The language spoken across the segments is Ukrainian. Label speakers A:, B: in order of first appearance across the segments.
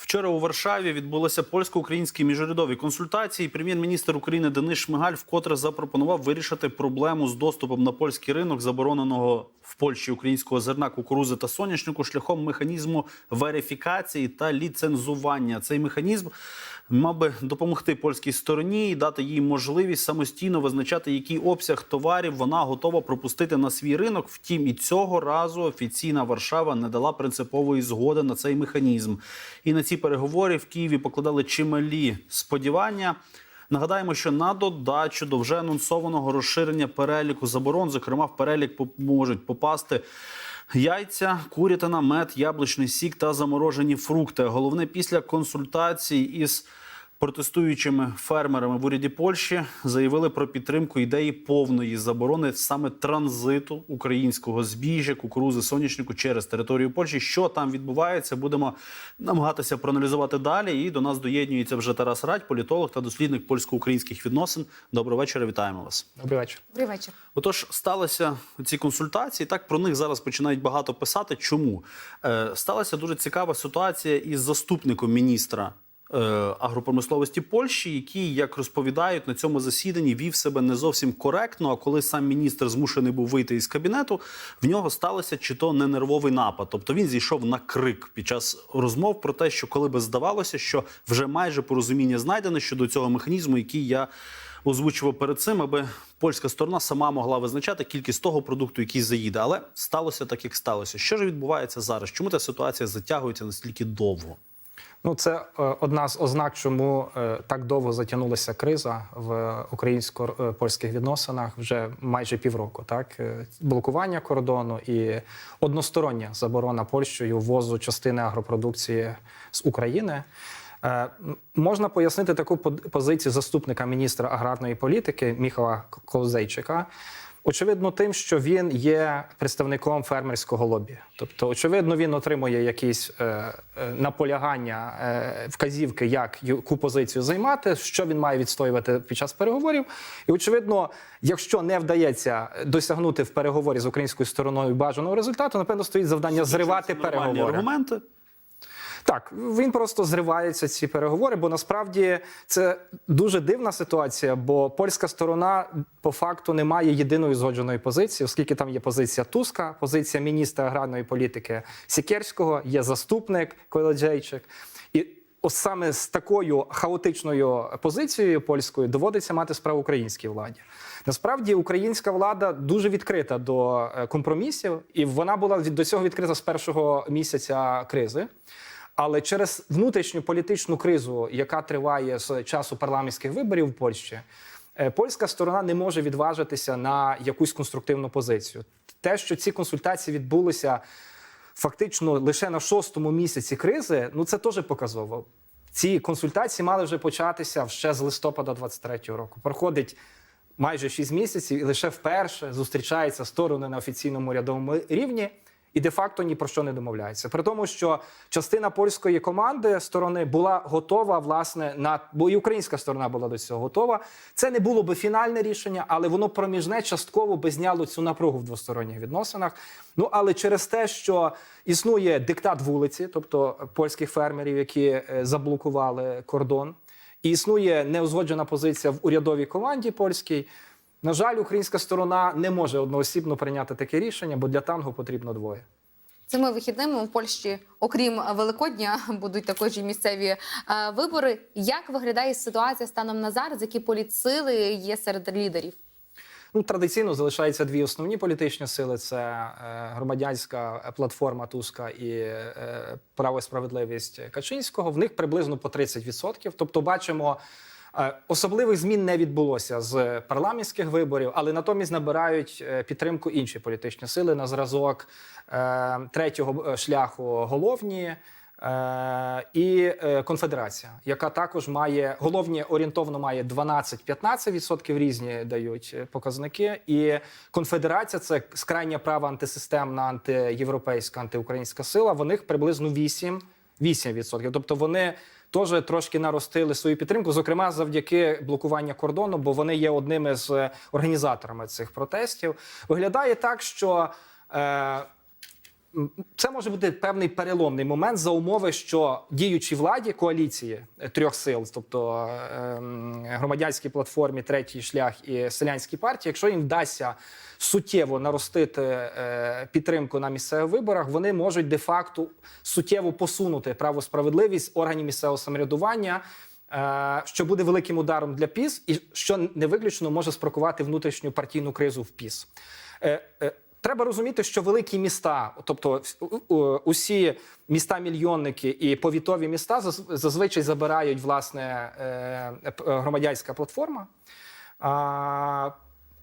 A: Вчора у Варшаві відбулися польсько-українські міжурядові консультації. Прем'єр-міністр України Денис Шмигаль вкотре запропонував вирішити проблему з доступом на польський ринок забороненого в Польщі українського зерна, кукурузи та соняшнику шляхом механізму верифікації та ліцензування. Цей механізм мав би допомогти польській стороні і дати їй можливість самостійно визначати, який обсяг товарів вона готова пропустити на свій ринок. Втім, і цього разу офіційна Варшава не дала принципової згоди на цей механізм. І на ці переговори в Києві покладали чималі сподівання. Нагадаємо, що на додачу до вже анонсованого розширення переліку заборон, зокрема, в перелік можуть попасти. Яйця, курятина, мед, яблучний сік та заморожені фрукти. Головне після консультацій із протестуючими фермерами в уряді Польщі заявили про підтримку ідеї повної заборони саме транзиту українського збіжжя, кукурузи, соняшнику через територію Польщі. Що там відбувається, будемо намагатися проаналізувати далі. І до нас доєднюється вже Тарас Радь, політолог та дослідник польсько-українських відносин. Доброго вечора, вітаємо вас.
B: Добрий вечір.
C: Добрий вечір.
A: Отож, сталися ці консультації. Так про них зараз починають багато писати. Чому е, сталася дуже цікава ситуація із заступником міністра. Е, Агропромисловості Польщі, який, як розповідають, на цьому засіданні вів себе не зовсім коректно. А коли сам міністр змушений був вийти із кабінету, в нього сталося чи то не нервовий напад. Тобто він зійшов на крик під час розмов про те, що коли би здавалося, що вже майже порозуміння знайдено щодо цього механізму, який я озвучував перед цим, аби польська сторона сама могла визначати кількість того продукту, який заїде. Але сталося так, як сталося. Що ж відбувається зараз? Чому та ситуація затягується настільки довго?
B: Ну, це е, одна з ознак, чому е, так довго затягнулася криза в українсько-польських відносинах вже майже півроку. Так Е, блокування кордону і одностороння заборона Польщею ввозу частини агропродукції з України. Можна пояснити таку позицію заступника міністра аграрної політики Міхала Колзейчика. Очевидно, тим, що він є представником фермерського лобі. Тобто, очевидно, він отримує якісь е, е, наполягання, е, вказівки, як яку позицію займати, що він має відстоювати під час переговорів. І очевидно, якщо не вдається досягнути в переговорі з українською стороною бажаного результату, напевно, стоїть завдання зривати переговори.
A: аргументи.
B: Так, він просто зривається ці переговори, бо насправді це дуже дивна ситуація, бо польська сторона по факту не має єдиної згодженої позиції, оскільки там є позиція Туска, позиція міністра аграрної політики Сікерського, є заступник Коледжейчик. І ось саме з такою хаотичною позицією польською доводиться мати справу українській владі. Насправді українська влада дуже відкрита до е, компромісів, і вона була до цього відкрита з першого місяця кризи. Але через внутрішню політичну кризу, яка триває з часу парламентських виборів в Польщі, е, польська сторона не може відважитися на якусь конструктивну позицію. Те, що ці консультації відбулися фактично лише на шостому місяці кризи, ну це теж показово. Ці консультації мали вже початися ще з листопада 23-го року. Проходить майже 6 місяців, і лише вперше зустрічаються сторони на офіційному рядовому рівні. І де-факто ні про що не домовляються. При тому, що частина польської команди сторони була готова, власне, на бо і українська сторона була до цього готова. Це не було би фінальне рішення, але воно проміжне частково би зняло цю напругу в двосторонніх відносинах. Ну але через те, що існує диктат вулиці, тобто польських фермерів, які е, заблокували кордон, і існує неузгоджена позиція в урядовій команді польській. На жаль, українська сторона не може одноосібно прийняти таке рішення, бо для тангу потрібно двоє.
C: Цими вихідними у Польщі, окрім Великодня, будуть також і місцеві е, вибори. Як виглядає ситуація станом на зараз? Які політсили є серед лідерів?
B: Ну, традиційно залишаються дві основні політичні сили: це е, громадянська платформа Туска і е, право і справедливість Качинського. В них приблизно по 30%. Тобто, бачимо. Е, Особливих змін не відбулося з парламентських виборів, але натомість набирають е, підтримку інші політичні сили на зразок е, третього шляху головні і конфедерація, яка також має головні орієнтовно має 12-15% різні дають показники. І конфедерація це скрайня права антисистемна, антиєвропейська, антиукраїнська сила. В них приблизно 8, 8%. Тобто вони теж трошки наростили свою підтримку, зокрема завдяки блокуванню кордону, бо вони є одними з організаторами цих протестів. Виглядає так, що. Е, це може бути певний переломний момент за умови, що діючій владі коаліції е, трьох сил, тобто е, громадянській платформі, третій шлях і селянській партії, якщо їм вдасться суттєво наростити е, підтримку на місцевих виборах, вони можуть де-факто суттєво посунути право справедливість органів місцевого самоврядування. е, Що буде великим ударом для ПІС, і що не виключно може спровокувати внутрішню партійну кризу в ПІС. Треба розуміти, що великі міста, тобто усі міста-мільйонники і повітові міста зазвичай забирають власне е, е, громадянська платформа.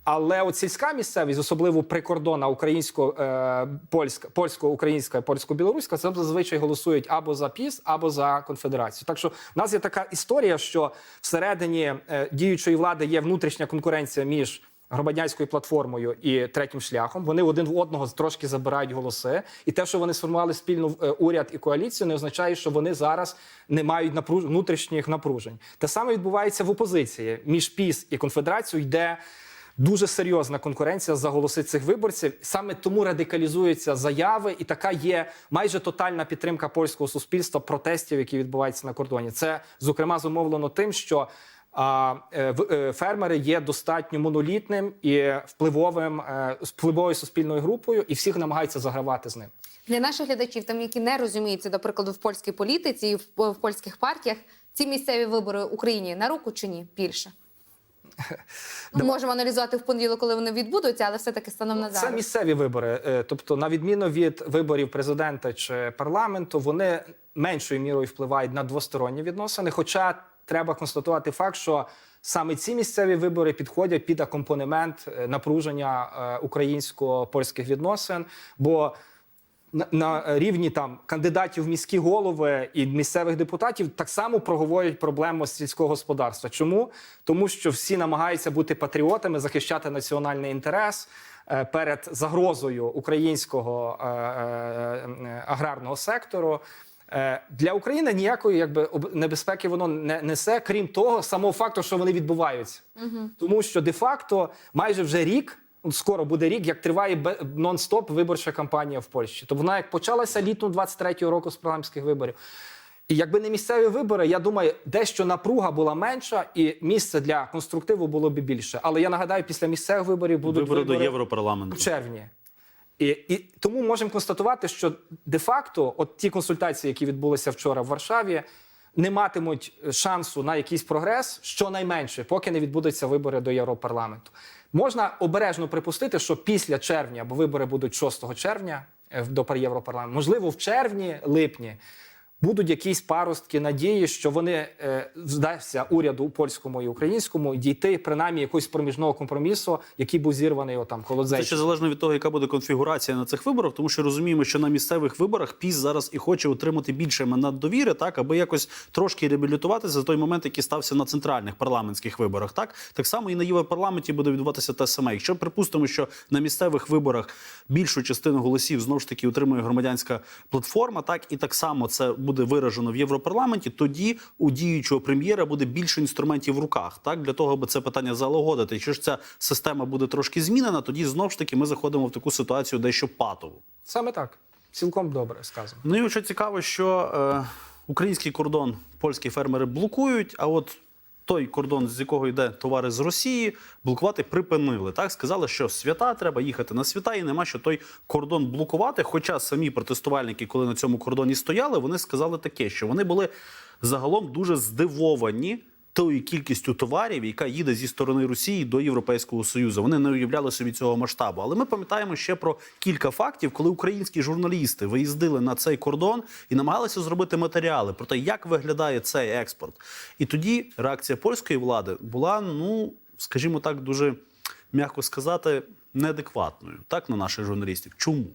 B: Але от сільська місцевість, особливо прикордонна українсько е, польська, польсько-українська, польсько-білоруська, це зазвичай голосують або за ПІС, або за конфедерацію. Так що в нас є така історія, що всередині діючої влади є внутрішня конкуренція між громадянською платформою і третім шляхом. Вони один в одного трошки забирають голоси, і те, що вони сформували спільну е, уряд і коаліцію, не означає, що вони зараз не мають напруж... внутрішніх напружень. Те саме відбувається в опозиції між ПІС і конфедерацією. Йде Дуже серйозна конкуренція за голоси цих виборців. Саме тому радикалізуються заяви, і така є майже тотальна підтримка польського суспільства протестів, які відбуваються на кордоні. Це зокрема зумовлено тим, що а, е, е, фермери є достатньо монолітним і впливовим е, впливовою суспільною групою, і всіх намагаються загравати з ним.
C: Для наших глядачів, там які не розуміються, до прикладу, в польській політиці і в, в польських партіях, ці місцеві вибори Україні на руку чи ні? Більше. Ну, можемо аналізувати в понеділок, коли вони відбудуться, але все-таки станом на
B: Це місцеві вибори. Тобто, на відміну від виборів президента чи парламенту, вони меншою мірою впливають на двосторонні відносини. Хоча треба констатувати факт, що саме ці місцеві вибори підходять під акомпанемент е, напруження е, українсько-польських відносин. Бо на, рівні там кандидатів в міські голови і місцевих депутатів так само проговорюють проблему сільського господарства. Чому? Тому що всі намагаються бути патріотами, захищати національний інтерес е, перед загрозою українського аграрного сектору. Е, Для України ніякої якби об- небезпеки воно не несе, крім того, самого факту, що вони відбуваються, тому що де-факто майже вже рік. Скоро буде рік, як триває нон-стоп виборча кампанія в Польщі. Тобто вона як почалася літом 23-го року з парламентських виборів. І якби не місцеві вибори, я думаю, дещо напруга була менша, і місце для конструктиву було б більше. Але я нагадаю, після місцевих виборів будуть
A: Вибори до Європарламенту.
B: в червні. І, і тому можемо констатувати, що де-факто, от ті консультації, які відбулися вчора в Варшаві, не матимуть шансу на якийсь прогрес, щонайменше, поки не відбудуться вибори до Європарламенту. Можна обережно припустити, що після червня, бо вибори будуть 6 червня е, до Європарламенту, можливо, в червні, липні. Будуть якісь паростки надії, що вони е, вдасться уряду польському і українському дійти принаймні якогось проміжного компромісу, який був зірваний отам
A: Це ще залежно від того, яка буде конфігурація на цих виборах, тому що розуміємо, що на місцевих виборах ПІС зараз і хоче отримати більше мандат довіри, так аби якось трошки реабілітуватися за той момент, який стався на центральних парламентських виборах. Так так само і на Європарламенті буде відбуватися те саме. Якщо припустимо, що на місцевих виборах більшу частину голосів знову ж таки отримує громадянська платформа, так і так само це буде виражено в Європарламенті, тоді у діючого прем'єра буде більше інструментів в руках, так для того, аби це питання залагодити. Якщо ж ця система буде трошки змінена, тоді знову ж таки ми заходимо в таку ситуацію дещо патову.
B: Саме так. Цілком добре сказано.
A: Ну і що цікаво, що е, український кордон польські фермери блокують, а от той кордон, з якого йде товари з Росії, блокувати припинили. Так сказали, що свята треба їхати на свята, і нема що той кордон блокувати. Хоча самі протестувальники, коли на цьому кордоні стояли, вони сказали таке, що вони були загалом дуже здивовані. Тою кількістю товарів, яка їде зі сторони Росії до Європейського Союзу, вони не уявляли собі цього масштабу. Але ми пам'ятаємо ще про кілька фактів, коли українські журналісти виїздили на цей кордон і намагалися зробити матеріали про те, як виглядає цей експорт. І тоді реакція польської влади була, ну скажімо так, дуже м'яко сказати, неадекватною так на наших журналістів. Чому?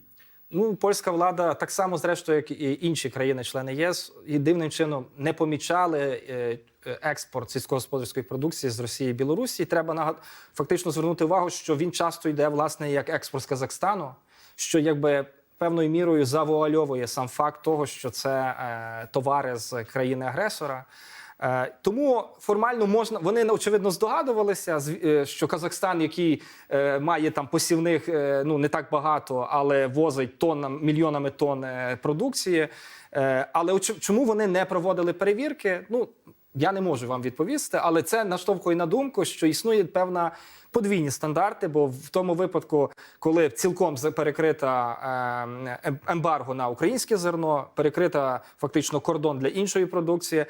B: Ну, польська влада так само, зрештою, як і інші країни-члени ЄС, і дивним чином не помічали е, е, експорт сільськогосподарської продукції з Росії і Білорусі. І треба нагад... фактично звернути увагу, що він часто йде власне як експорт з Казахстану, що якби певною мірою завуальовує сам факт того, що це е, товари з країни-агресора. Е, Тому формально можна вони очевидно здогадувалися, е, що Казахстан, який е, має там посівних ну не так багато, але возить тоннам мільйонами тонн продукції. Але чому вони не проводили перевірки? Ну я не можу вам відповісти, але це наштовхує на думку, що існує певна подвійні стандарти. Бо в тому випадку, коли цілком перекрита е, ем- ембарго на українське зерно, перекрита фактично кордон для іншої продукції.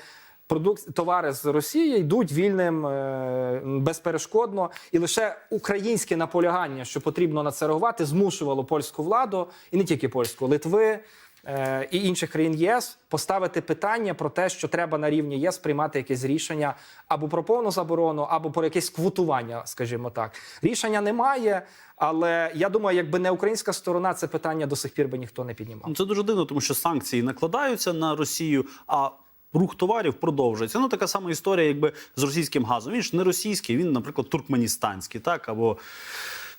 B: Продукт товари з Росії йдуть вільним е, безперешкодно, і лише українське наполягання, що потрібно на це реагувати, змушувало польську владу і не тільки польську, Литви е, і інших країн ЄС поставити питання про те, що треба на рівні ЄС приймати якесь рішення або про повну заборону, або про якесь квотування, скажімо так. Рішення немає, але я думаю, якби не українська сторона, це питання до сих пір би ніхто не піднімав.
A: Ну, Це дуже дивно, тому що санкції накладаються на Росію, а рух товарів продовжується. Ну, така сама історія, якби з російським газом. Він ж не російський, він, наприклад, туркменістанський, так або.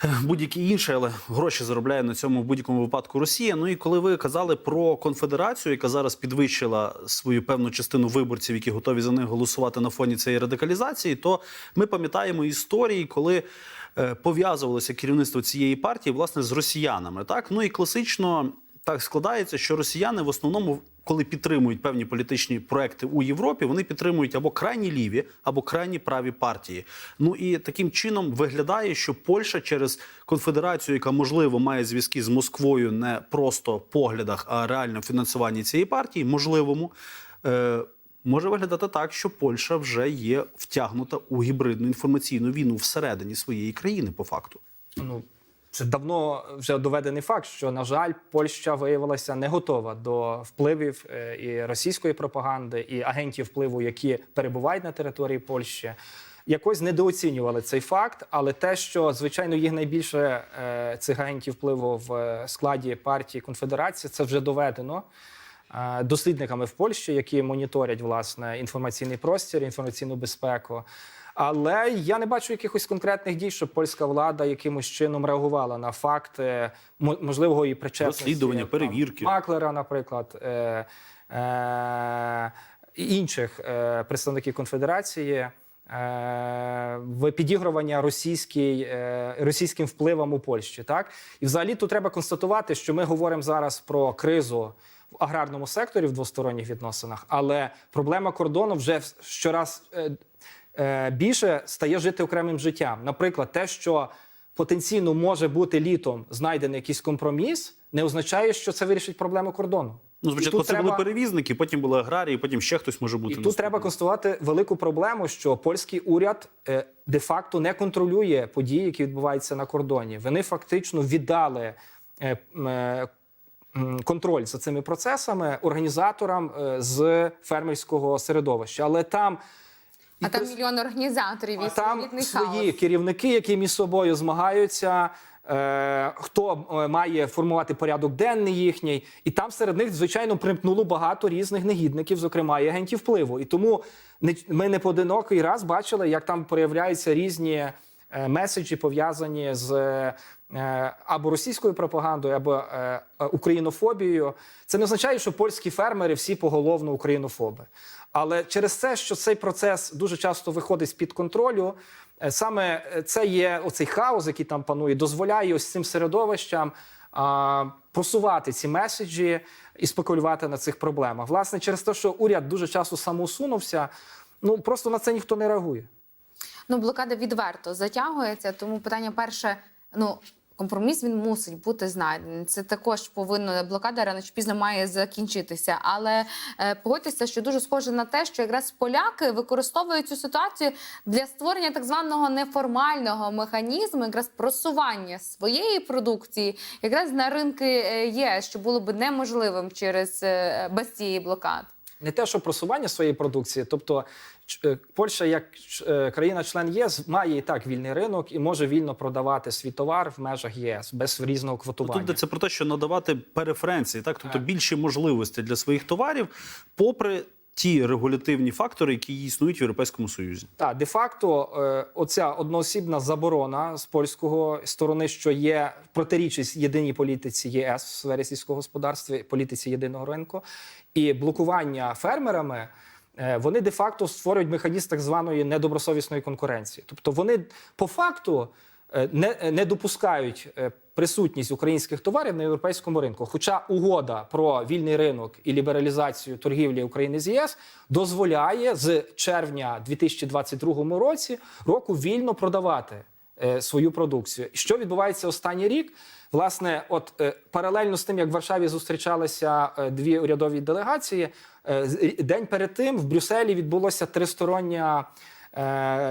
A: е, Будь-які інші, але гроші заробляє на цьому в будь-якому випадку Росія. Ну і коли ви казали про конфедерацію, яка зараз підвищила свою певну частину виборців, які готові за них голосувати на фоні цієї радикалізації, то ми пам'ятаємо історії, коли е, пов'язувалося керівництво цієї партії власне з росіянами. Так ну і класично так складається, що росіяни в основному. Коли підтримують певні політичні проекти у Європі, вони підтримують або крайні ліві, або крайні праві партії. Ну і таким чином виглядає, що Польща через конфедерацію, яка можливо має зв'язки з Москвою, не просто поглядах, а реально в фінансуванні цієї партії, можливому, е, може виглядати так, що Польща вже є втягнута у гібридну інформаційну війну всередині своєї країни, по факту.
B: ну це давно вже доведений факт, що на жаль, Польща виявилася не готова до впливів е, і російської пропаганди, і агентів впливу, які перебувають на території Польщі. Якось недооцінювали цей факт, але те, що звичайно їх найбільше е, цих агентів впливу в е, складі партії конфедерації, це вже доведено дослідниками в Польщі, які моніторять власне інформаційний простір, інформаційну безпеку. Але я не бачу якихось конкретних дій, щоб польська влада якимось чином реагувала на факти мо- можливого і причетності
A: Розслідування, перевірки.
B: маклера, наприклад, е, е, і інших е, представників конфедерації. е, В підігрування російській, е, російським впливам у Польщі, так і взагалі тут треба констатувати, що ми говоримо зараз про кризу в аграрному секторі в двосторонніх відносинах, але проблема кордону вже щораз е, більше стає жити окремим життям. Наприклад, те, що потенційно може бути літом знайдений якийсь компроміс, не означає, що це вирішить проблему кордону.
A: Ну, спочатку це
B: треба-
A: були перевізники, потім були аграрії, потім ще хтось може бути.
B: і тут треба констатувати велику проблему, що польський уряд е, де-факто не контролює події, які відбуваються на кордоні. Вони фактично віддали е, е, контроль за цими процесами організаторам е, з фермерського середовища. Але там і
C: А там
B: прис-
C: мільйон організаторів і
B: там свої
C: хаос.
B: керівники, які між собою змагаються. Е, хто е, має формувати порядок денний їхній, і там серед них, звичайно, примкнуло багато різних негідників, зокрема і агентів впливу. І тому ми не поодинокий раз бачили, як там проявляються різні е, меседжі, пов'язані з або російською пропагандою, або е, е, українофобією. Це не означає, що польські фермери всі поголовно українофоби. Але через те, що цей процес дуже часто виходить з під контролю, е, саме е, це є оцей хаос, який там панує, дозволяє ось цим середовищам просувати ці меседжі і спекулювати на цих проблемах. Власне, через те, що уряд дуже часто самоусунувся, ну просто на це ніхто не реагує.
C: Ну, блокада відверто затягується, тому питання перше: ну. Компроміс він мусить бути знайдений. Це також повинно блокада рано чи пізно має закінчитися. Але е, погодьтеся, що дуже схоже на те, що якраз поляки використовують цю ситуацію для створення так званого неформального механізму, якраз просування своєї продукції, якраз на ринки е, ЄС, що було б неможливим через е, без цієї блокади.
B: Не те, що просування своєї продукції, тобто е, Польща, як е, країна-член ЄС, має і так вільний ринок і може вільно продавати свій товар в межах ЄС без різного квотування.
A: Тут це про те, що надавати переференції, так тобто більші можливості для своїх товарів, попри ті регулятивні фактори, які існують в Європейському Союзі.
B: Так, де-факто, е, оця одноосібна заборона з польського сторони, що є протирічить єдиній політиці ЄС в сфері сільського господарства, політиці єдиного ринку, і блокування фермерами. е, вони де-факто створюють механізм так званої недобросовісної конкуренції. Тобто вони по факту е, не, не допускають присутність українських товарів на європейському ринку. Хоча угода про вільний ринок і лібералізацію торгівлі України з ЄС дозволяє з червня 2022 році року вільно продавати е, свою продукцію. Що відбувається останній рік? Власне, от е, паралельно з тим, як в Варшаві зустрічалися е, дві урядові делегації, день перед тим в Брюсселі відбулося тристороннє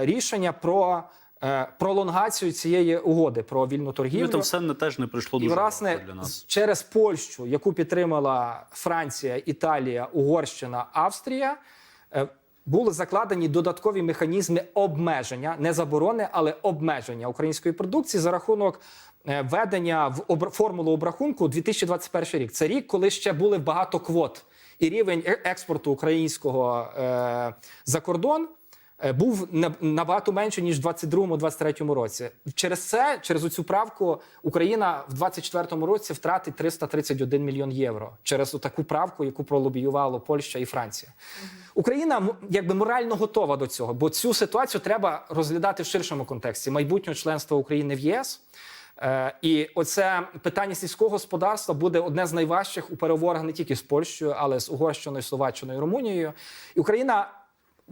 B: рішення про пролонгацію цієї угоди про вільну
A: Ну,
B: торгівлю.
A: і там все не теж не прийшло
B: І
A: дуже
B: власне
A: для нас.
B: через Польщу, яку підтримала Франція, Італія, Угорщина, Австрія, е, були закладені додаткові механізми обмеження, не заборони, але обмеження української продукції за рахунок е, введення в обр- формулу обрахунку 2021 рік. Це рік, коли ще були багато квот, і рівень е- експорту українського е, за кордон е, був набагато менше ніж в 22-23 році. Через це, через цю правку, Україна в 24 році втратить 331 мільйон євро через таку правку, яку пролобіювало Польща і Франція. Україна якби морально готова до цього, бо цю ситуацію треба розглядати в ширшому контексті майбутнього членства України в ЄС. Е, І оце питання сільського господарства буде одне з найважчих у переговорах не тільки з Польщею, але з Угорщиною, Словаччиною, Румунією. І Україна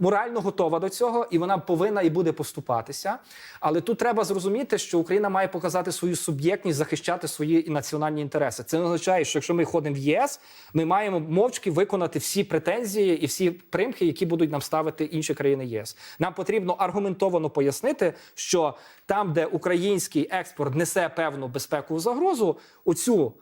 B: морально готова до цього, і вона повинна і буде поступатися. Але тут треба зрозуміти, що Україна має показати свою суб'єктність, захищати свої національні інтереси. Це не означає, що якщо ми ходимо в ЄС, ми маємо мовчки виконати всі претензії і всі примхи, які будуть нам ставити інші країни ЄС. Нам потрібно аргументовано пояснити, що там, де український експорт несе певну безпекову загрозу, оцю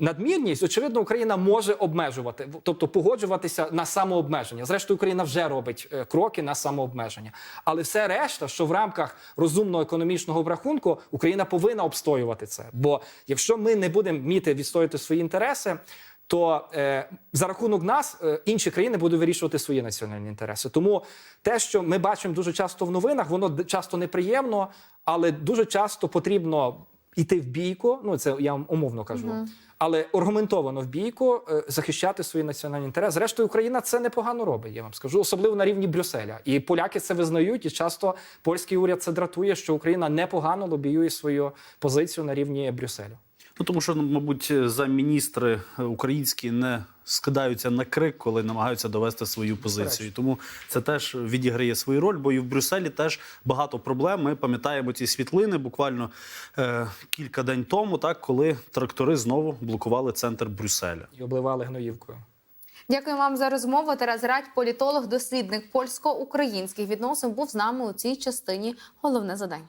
B: надмірність, очевидно, Україна може обмежувати, тобто погоджуватися на самообмеження. Зрештою, Україна вже робить е, кроки на самообмеження. Але все решта, що в рамках розумного економічного обрахунку, Україна повинна обстоювати це. Бо якщо ми не будемо вміти відстояти свої інтереси. То е, за рахунок нас е, інші країни будуть вирішувати свої національні інтереси. Тому те, що ми бачимо дуже часто в новинах, воно часто неприємно, але дуже часто потрібно йти в бійку. Ну це я вам умовно кажу, але аргументовано в бійку е, захищати свої національні інтереси. Зрештою, Україна це непогано робить. Я вам скажу, особливо на рівні Брюсселя. І поляки це визнають. І часто польський уряд це дратує, що Україна непогано лобіює свою позицію на рівні Брюсселю.
A: Ну тому що, мабуть, замміністри е, українські не скидаються на крик, коли намагаються довести свою позицію. Тому це теж відіграє свою роль, бо і в Брюсселі теж багато проблем. Ми пам'ятаємо ці світлини буквально е, кілька день тому, так коли трактори знову блокували центр Брюсселя.
B: І обливали гноївкою.
C: Дякую вам за розмову. Тарас Радь, політолог, дослідник польсько-українських відносин, був з нами у цій частині. Головне задання.